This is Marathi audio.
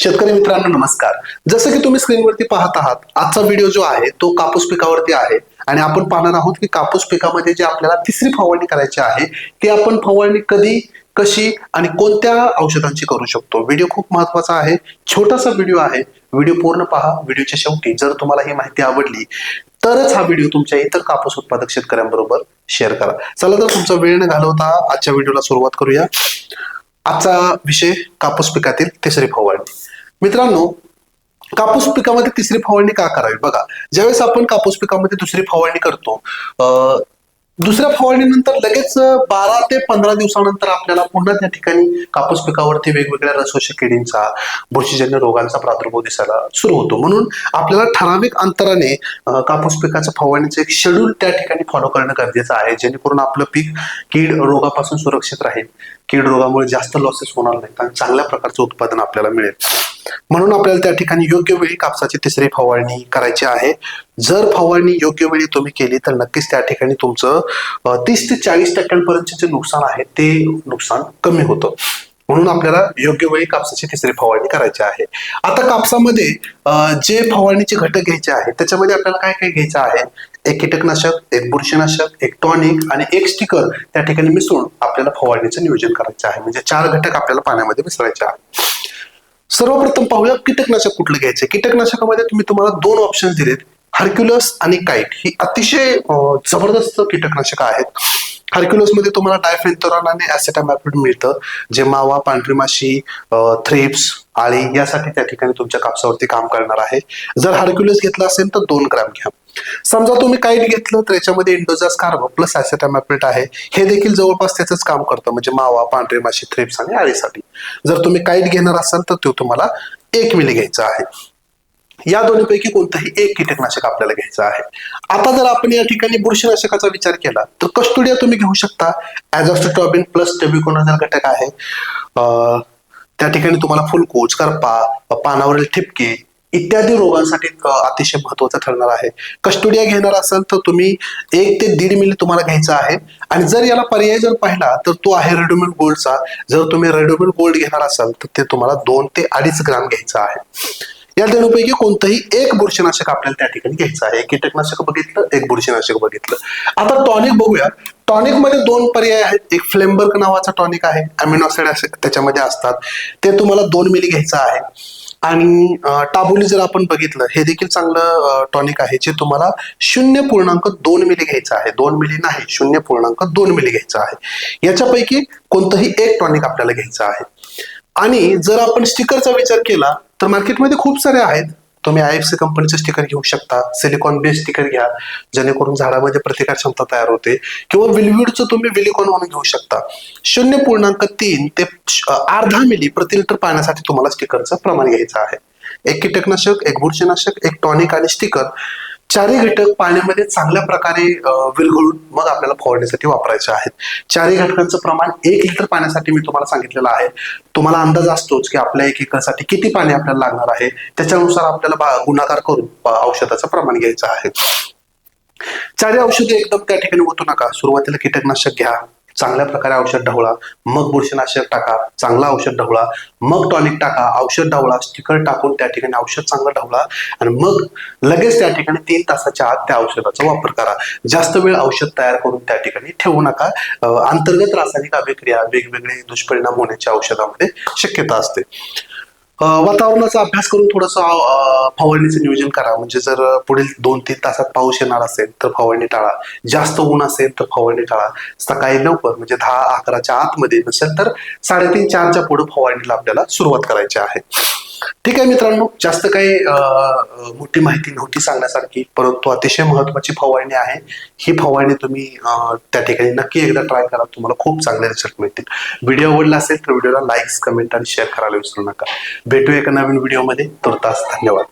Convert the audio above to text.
शेतकरी मित्रांनो नमस्कार. जसं की तुम्ही स्क्रीनवरती पाहत आहात आजचा व्हिडिओ जो आहे तो कापूस पिकावरती आहे. आणि आपण पाहणार आहोत की कापूस पिकामध्ये जे आपल्याला तिसरी फवारणी करायची आहे ती आपण फवारणी कधी कशी आणि कोणत्या औषधांची करू शकतो? व्हिडिओ खूप महत्त्वाचा आहे. छोटासा व्हिडिओ आहे. व्हिडिओ पूर्ण पहा. व्हिडिओच्या शेवटी जर तुम्हाला ही माहिती आवडली तरच हा व्हिडिओ तुमच्या इतर कापूस उत्पादक शेतकऱ्यांबरोबर शेअर करा. चला तर तुमचा वेळ न घालवता आजच्या व्हिडिओला सुरुवात करूया. आजचा विषय कापूस पिकातील तिसरी फवारणी. मित्रांनो कापूस पिकामध्ये तिसरी फवारणी का करावी? बघा ज्यावेळेस आपण कापूस पिकामध्ये दुसरी फवारणी करतो अं, दुसऱ्या फवारणीनंतर लगेच बारा ते पंधरा दिवसानंतर आपल्याला पुन्हा त्या ठिकाणी कापूस पिकावरती वेगवेगळ्या रसोशी किडींचा बुरशीजन्य रोगांचा प्रादुर्भाव दिसायला सुरू होतो. म्हणून आपल्याला ठराविक अंतराने कापूस पिकाचं फवारणीचं एक शेड्यूल त्या ठिकाणी फॉलो करणं गरजेचं आहे. जेणेकरून आपलं पीक कीड रोगापासून सुरक्षित राहील. कीड रोगामुळे जास्त लॉसेस होणार नाही आणि चांगल्या प्रकारचं उत्पादन आपल्याला मिळेल. म्हणून आपल्याला त्या ठिकाणी योग्य वेळी कापसाची तिसरी फवारणी करायची आहे. जर फवारणी योग्य वेळी तुम्ही केली तर नक्कीच त्या ठिकाणी तुमचं तीस ते चाळीस टक्क्यांपर्यंतचे जे नुकसान आहे ते नुकसान कमी होतं. म्हणून आपल्याला योग्य वेळी कापसाची तिसरी फवारणी करायची आहे. आता कापसामध्ये जे फवारणीचे घटक घ्यायचे आहेत त्याच्यामध्ये आपल्याला काय काय घ्यायचं आहे? एक कीटकनाशक एक बुरशीनाशक एक टॉनिक आणि एक स्टिकर त्या ठिकाणी मिसळून आपल्याला फवारणीचं नियोजन करायचं आहे. म्हणजे चार घटक आपल्याला पाण्यामध्ये मिसळायचे आहे सर्वप्रथम पाहूया कीटकनाशक कुठलं घ्यायचं कीटकनाशकामध्ये तुम्ही तुम्हाला दोन ऑप्शन दिलेत. हर्क्युलस आणि काईट ही अतिशय जबरदस्त कीटकनाशक आहेत. मध्ये तुम्हाला डायफेंथोरॉन आणि ऍसेटामॅपिड मिळतं जे मावा पांढरी माशी थ्रिप्स आळी यासाठी त्या ठिकाणी तुमच्या कापसावरती काम करणार आहे. जर हर्क्युलस घेतला असेल तर दोन ग्रॅम घ्या. समजा तुम्ही काईट घेतलं तर याच्यामध्ये इंडोजास कार्बो प्लस ऍसेटामॅपिड आहे. हे देखील जवळपास त्याचंच काम करतं म्हणजे मावा पांढरी माशी थ्रिप्स आणि आळीसाठी. जर तुम्ही काईट घेणार असाल तर तो तुम्हाला एक मिली घ्यायचा आहे. या दोन्हीपैकी कोणतंही एक कीटकनाशक आपल्याला घ्यायचं आहे. आता जर आपण या ठिकाणी बुरशीनाशकाचा विचार केला तर कस्टोडिया तुम्ही घेऊ शकता. ॲझॉस्टॉबिन प्लस टेबिकोनाझल घटक आहे. त्या ठिकाणी तुम्हाला फुलकोच करपा पानावरील ठिपके इत्यादी रोगांसाठी अतिशय महत्वाचं ठरणार आहे. कस्टोडिया घेणार असाल तर तुम्ही एक ते दीड मिली तुम्हाला घ्यायचा आहे. आणि जर याला पर्याय जर पाहिला तर तो आहे रेडोमिल गोल्डचा जर तुम्ही रेडोमिल गोल्ड घेणार असाल तर ते तुम्हाला दोन ते अडीच ग्राम घ्यायचं आहे. या दोन्हीपैकी कोणतंही एक बुरशीनाशक आपल्याला त्या ठिकाणी घ्यायचं आहे. कीटकनाशक बघितलं एक बुरशीनाशक बघितलं. आता टॉनिक बघूया. टॉनिकमध्ये दोन पर्याय आहेत. एक फ्लेमबर्ग नावाचा टॉनिक आहे. अमिनॉसिड त्याच्यामध्ये असतात. ते तुम्हाला दोन मिली घ्यायचं आहे. आणि टाबोली टाबुली जर आपण बघितलं हे देखील चांगलं टॉनिक आहे जे तुम्हाला शून्य पूर्णांक दोन मिली घ्यायचं आहे. दोन मिली नाही शून्य पूर्णांक दोन मिली घ्यायचं आहे. याच्यापैकी कोणतंही एक टॉनिक आपल्याला घ्यायचं आहे. आणि जर आपण स्टिकरचा विचार केला तर मार्केटमध्ये खूप सारे आहेत. तुम्ही आय एफ सी कंपनीचे स्टिकर घेऊ शकता सिलिकॉन बेस्ड स्टिकर घ्या जेणेकरून झाडामध्ये प्रतिकार क्षमता तयार होते किंवा विलविडचं तुम्ही विलिकॉन म्हणून घेऊ शकता. शून्य पूर्णांक तीन ते अर्धा मिली प्रति लिटर पाण्यासाठी तुम्हाला स्टिकरचं प्रमाण घ्यायचं आहे. एक कीटकनाशक एक बुरशीनाशक एक टॉनिक आणि स्टिकर चारही घटक पाण्यामध्ये चांगल्या प्रकारे विरघळून मग आपल्याला फवारणीसाठी वापरायचे आहेत. चारही घटकांचं प्रमाण एक लिटर पाण्यासाठी मी तुम्हाला सांगितलेलं आहे. तुम्हाला अंदाज असतोच की आपल्या एक एकरसाठी किती पाणी आपल्याला लागणार आहे. त्याच्यानुसार आपल्याला बा- गुणाकार करून औषधाचं प्रमाण घ्यायचं आहे. चारही औषधे एकदम त्या ठिकाणी ओतू नका. सुरुवातीला कीटकनाशक घ्या. चांगल्या प्रकारे औषध ढवळा. मग बुरशीनाशक टाका चांगला औषध ढवळा. मग टॉनिक टाका औषध ढवळा स्टिकर टाकून त्या ठिकाणी औषध चांगलं ढवळा. आणि मग लगेच त्या ठिकाणी तीन तासाच्या आत त्या औषधाचा वापर करा. जास्त वेळ औषध तयार करून त्या ठिकाणी ठेवू नका. अंतर्गत रासायनिक अभिक्रिया वेगवेगळे दुष्परिणाम होण्याच्या औषधामध्ये शक्यता असते. वातावरणाचा अभ्यास करून थोडंसं फवारणीचं नियोजन करा. म्हणजे जर पुढील दोन तीन तासात पाऊस येणार असेल तर फवारणी टाळा. जास्त ऊन असेल तर फवारणी टाळा. सकाळी लवकर म्हणजे दहा अकराच्या आतमध्ये नसेल तर साडेतीन चारच्या पुढे फवारणीला आपल्याला सुरुवात करायची आहे. ठीक आहे मित्रांनो जास्त काही मोठी माहिती नव्हती सांगण्यासारखी परंतु अतिशय महत्वाची फवारणी आहे. ही फवारणी तुम्ही त्या ठिकाणी नक्की एकदा ट्राय करा. तुम्हाला खूप चांगले रिझल्ट मिळतील. व्हिडिओ आवडला असेल तर व्हिडिओला लाईक्स कमेंट आणि शेअर करायला विसरू नका. भेटूया एका नवीन व्हिडिओमध्ये तुर्तास धन्यवाद.